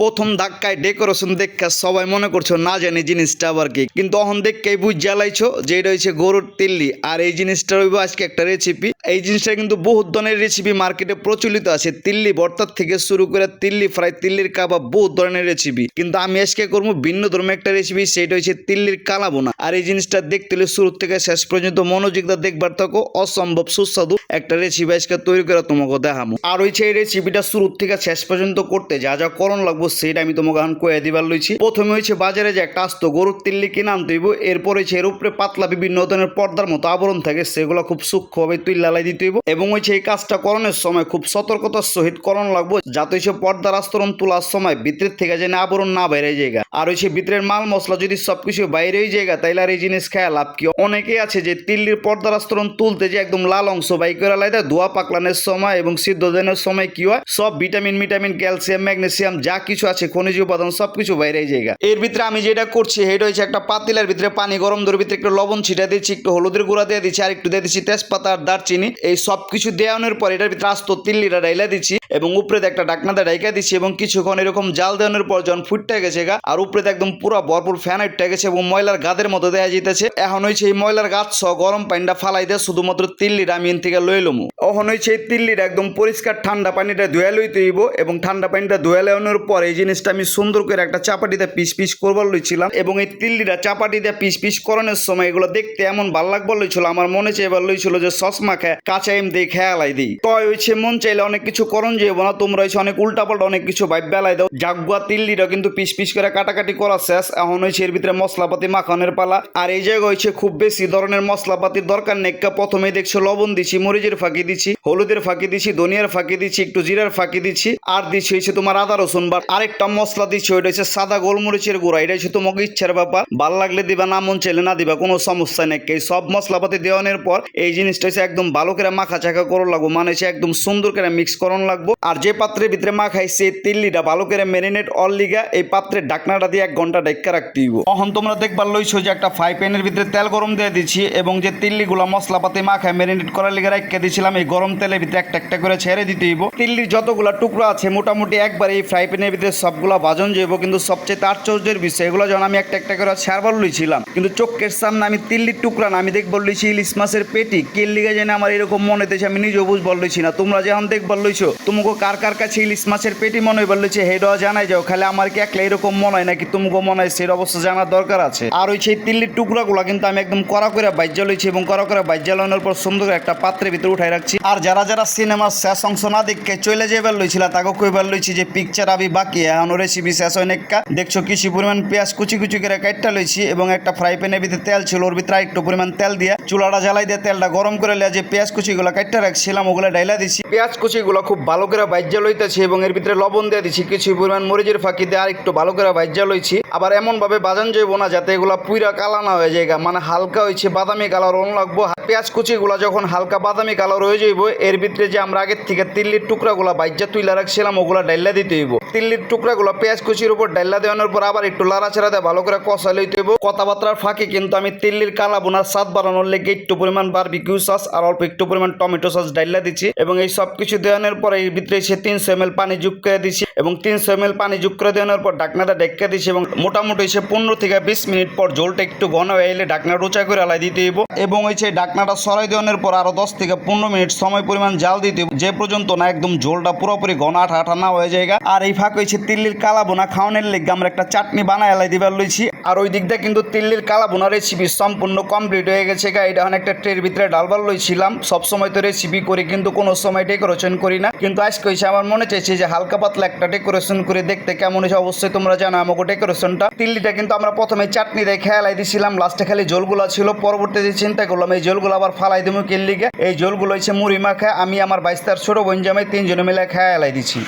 প্রথম ধাক্কায় ডেকোরেশন দেখে সবাই মনে করছ, না জানি জিনিসটা আবার কি। কিন্তু অহন দেখে বুঝ জ্বালাইছো যে এটা হচ্ছে গরুর তিল্লি। আর এই জিনিসটা রইব আজকে একটা রেসিপি এই জিনিসটা কিন্তু বহুত ধরনের রেসিপি মার্কেটে প্রচলিত আছে। তিল্লি ভর্তার থেকে শুরু করে তিল্লি ফ্রাই তিল্লির কাবাব বহুত ধরনের রেসিপি কিন্তু আমি আজকে করব ভিন্ন ধর্মের একটা রেসিপি সেটা হচ্ছে তিল্লির কালাবোনা আর এই জিনিসটা দেখতে হলে শুরু থেকে শেষ পর্যন্ত মনোযোগ দিয়ে দেখবার থাকো, অসম্ভব সুস্বাদু একটা রেসিপি আজকে তৈরি করে তোমাকে দেখাবো আর হচ্ছে এই রেসিপিটা শুরু থেকে শেষ পর্যন্ত করতে যা যা করণ লাগবো সেটা আমি তোমাকে এখন কয়ে দিবার লইছি। প্রথমে হচ্ছে বাজারে যে একটা আস্ত গরুর তিল্লি কিনে আনতে হইব, এরপর হচ্ছে এর উপরে পাতলা বিভিন্ন ধরনের পর্দার মতো আবরণ থাকে, সেগুলো খুব সূক্ষ্মভাবে তুই লালাই দিতে হইব। এবং হচ্ছে এই কাজটা করণের সময় খুব সতর্কতার সহিত করণ লাগবো, যাতে হচ্ছে পর্দার আস্তরণ তোলার সময় ভিতরের থেকে যেন আবরণ না বাইরে জায়গা আর হচ্ছে ভিতরের মাল মশলা যদি সবকিছু বাইরেই জায়গা তাইলে আর এই জিনিস খায় লাভ কি? অনেকে আছে যে তিল্লির পর্দার আস্তরণ তুলতে যে একদম লাল অংশ বাই করে লাইদা ধোয়া পাকলানের সময় এবং সিদ্ধ দেনের সময় কি হয়? সব ভিটামিন ভিটামিন ক্যালসিয়াম, ম্যাগনেসিয়াম, যা কিছু আছে, খনিজ উপাদান সবকিছু বাইরে জায়গা এর ভিতরে আমি যেটা করছি, সেটা হচ্ছে একটা পাতিলার ভিতরে পানি গরম ধরে ভিতরে একটু লবণ ছিটা দিচ্ছি, একটু হলুদের গুঁড়া দিয়ে দিচ্ছি, আর একটু দিয়ে দিচ্ছি তেজপাতা আর দারচিনি। এই সব কিছু দেওয়ানোর পর এটার ভিতরে আস্ত তিল্লিটা ডাইলা দিচ্ছি এবং উপরে একটা ডাকনাতে ডাইকা দিচ্ছি এবং কিছুক্ষণ এরকম জাল দেওয়ানোর পর যখন ফুটতে গেছে গা, আর উপরে একদম পুরো ভরপুর ফ্যান উঠতে গেছে এবং ময়লার গাদের মতো দেওয়া যেতেছে এখন হয়েছে এই ময়লার গাছ সহ গরম পানিটা ফালাই দিয়ে শুধুমাত্র তিল্লিটা আমি এন থেকে লই লমু। এখন হয়েছে এই তিল্লিটা একদম পরিষ্কার ঠান্ডা পানিটা ধুয়ে লইতে হইব এবং ঠান্ডা পানিটা ধুয়ে লেওয়ানোর পর এই জিনিসটা আমি সুন্দর করে একটা চাপাটিতে পিস পিস করবার লইছিলাম এবং এই তিল্লিটা চাপাটি দিয়ে পিস পিস করণের সময় এগুলো দেখতে এমন ভালো লাগবার লইছিল, আমার মনে চাই এবার লইছিল যে মাখা কাঁচা এম দিয়ে খেয়ালাই দিই। তয় হয়েছে মন চাইলে অনেক কিছু করণ যাইব না, তোমরা হয়েছে অনেক উল্টাপাল্টা অনেক কিছু ভাই বেলাই দাও। জাগুয়া তিল্লিটা কিন্তু পিস পিস করে কাটাকাটি করা শেষ, এখন হয়েছে এর ভিতরে মশলাপাতি মাখানোর পালা। আর এই জায়গায় হয়েছে খুব বেশি ধরনের মশলাপাতির দরকার নেক্কা প্রথমে দেখছ লবণ দিছি, মরিচের ফাঁকি দিছি, হলুদের ফাঁকি দিছি, ধনিয়ার ফাঁকি দিছি, একটু জিরার ফাঁকি দিছি, আর দিছি হয়েছে তোমার আদা, রসুন বা আরেকটা মশলা দিচ্ছি ওইটা হচ্ছে সাদা গোলমরিচের গুঁড়া, এটা হচ্ছে তোমাকে ইচ্ছার ব্যাপার। ভালো লাগলে দিবা, না মন চাইলে না দিবা, কোনো সমস্যা নেই। সব মশলাপাতি দেওয়ানোর পর এই জিনিসটা হচ্ছে একদম ভালো করে মাখা চাখা করো লাগবো। মানে হচ্ছে একদম সুন্দর করে মিক্স করন লাগবো। আর যে পাত্রের ভিতরে মাখাইছে এই তিল্লিটা ভালো করে মেরিনেট অল লিগা এই পাত্রের ঢাকনাটা দিয়ে এক ঘণ্টা ডেক্কা রাখতে হইব। এখন তোমরা দেখবার লইছো যে একটা ফ্রাই প্যানের ভিতরে তেল গরম দিয়ে দিচ্ছি এবং যে তিল্লিগুলো মশলাপাতি মাখায় মেরিনেট করার লিগে রাখতে দিয়েছিলাম এই গরম তেলের ভিতরে একটা একটা করে ছেড়ে দিতে হইব। তিল্লির যতগুলো টুকরো আছে, মোটামুটি একবার এই ফ্রাই প্যানের ভিতরে সবগুলো বাজন যাইব। কিন্তু সবচেয়ে তার আশ্চর্যের বিষয়, এগুলো যখন আমি একটা একটা করে ছাড়বার লইছিলাম, কিন্তু চোখের সামনে আমি তিল্লির টুকরা না, আমি দেখবার লইছি ইলিশ মাছের পেটি কেল লিগে যেন আমার এরকম মনে হইতেছে, আমি নিজেও বুঝবার লইছি না। তোমরা যখন দেখবার লইছো, তোমাকে কার কার কাছে ইলিশ মাছের পেটি মনে হইবার লইছে হেডও জানাই যাও, খালি আমার কি একলা এরকম মনে হয় নাকি? তোমাকে মনে হয় সেই অবস্থা জানার দরকার আছে। আর ওই সেই তিল্লির টুকরাগুলো কিন্তু আমি একদম কড়া করে বাইজ্জা লইছি এবং কড়া করে বাইজ্জা লানোর পর সুন্দর করে একটা পাত্রের ভিতরে উঠাই রাখছি। আর যারা যারা সিনেমার শেষ অংশ না দেখে চলে যাবার লইছিল, তাকে কইবার লইছি যে পিকচার আবি বাকি, এখন রেসিপি শেষ হয় নেক্কা। দেখছ কিছু পরিমাণ পেঁয়াজ কুচি কুচি করে কাটটা লইছি এবং একটা ফ্রাই প্যানের ভিতরে তেল ছিল, ওর ভিতরে একটু পরিমাণ তেল দিয়ে চুলাটা জ্বালাই দিয়ে তেলটা গরম করে লিয়া যে পেঁয়াজ কুচিগুলো কাটটা রাখছিলাম, ওগুলো ডাইলা দিছি। পেঁয়াজ কুচিগুলো খুব ভালো করে বাইজ্জা লইতেছি এবং এর ভিতরে লবণ দিয়ে দিছি। কিছু পরিমাণ মরিচের ফাঁকি দিয়ে আর একটু ভালো করে বাইজ্জা লইছি। আবার এমন ভাবে বাজান যাইব না, যাতে এগুলো পুইরা কালা না হয়ে যায় মানে হালকা হয়েছে বাদামি কালার অন লাগবো। পেঁয়াজ কুচিগুলো যখন হালকা বাদামি কালার হয়ে যাইব, এর ভিতরে যে আমরা আগের থেকে তিল্লির টুকরাগুলো বাইজ্জা তুইলা রাখছিলাম, ওগুলো ডাইলা দিতে হইব। তিল্লির টুকরাগুলো পেঁয়াজ কুচির উপর ডাইলা দেওয়ানোর পর আবার একটু লাড়াচাড়া দিয়ে ভালো করে কষা লইতে হইব। কথাবার্তার ফাঁকে কিন্তু আমি তিল্লির কালা বোনার স্বাদ বাড়ানোর লেগে একটু পরিমাণ বারবিকিউ সস আর অল্প একটু পরিমাণ টমেটো সস ডাইলা দিচ্ছি এবং এই সব কিছু দেওয়ানোর পরে এর ভিতরে সে তিনশো এম পানি যোগ করে দিচ্ছি এবং তিনশো এম পানি যোগ করে দেওয়ানোর পর ডাকনাটা ডেকে দিচ্ছি এবং মোটামুটি সে পনেরো থেকে বিশ মিনিট পর জলটা একটু ঘন হয়ে এলে ডাকনা রোচা করে আলাই দিতে হইব। এবং ওই সেই ডাকনাটা সরাই দেওয়ানোর পর আরও দশ থেকে পনেরো মিনিট সময় পরিমাণ জাল দিতে হইব। যে পর্যন্ত না একদম ঝোলটা পুরোপুরি ঘন আঠা আঠা না হয়ে যায় আর এই ফাঁক হয়েছে তিল্লির কালা বোনা খাওয়ানোর লেগে আমরা একটা চাটনি বানায় এলাই দিবার লইছি। আর ওই দিকটা কিন্তু তিল্লির কালা বোনা রেসিপি সম্পূর্ণ কমপ্লিট হয়ে গেছে গা। এটা একটা ট্রের ভিতরে ডালবার লইছিলাম। সব সময় তো রেসিপি করি, কিন্তু কোনো সময় ডেকোরেশন করি না। কিন্তু আজকে হয়েছে আমার মনে চাইছে যে হালকা পাতলা একটা ডেকোরেশন করে দেখতে কেমন হয়েছে অবশ্যই তোমরা জানো আমাকে ডেকোরেশনটা তিল্লিটা কিন্তু আমরা প্রথমে চাটনি দিয়ে খেয়ালাই দিয়েছিলাম লাস্টে খালি জলগুলো ছিল, পরবর্তীতে চিন্তা করলাম এই জলগুলো আবার ফালাই দেবো কিল্লিকে এই জলগুলো হয়েছে মুড়ি মাখা, আমি আমার বাইশ তার ছোট বোন জামাই তিনজনে মিলে খেয়ালাই দিছি।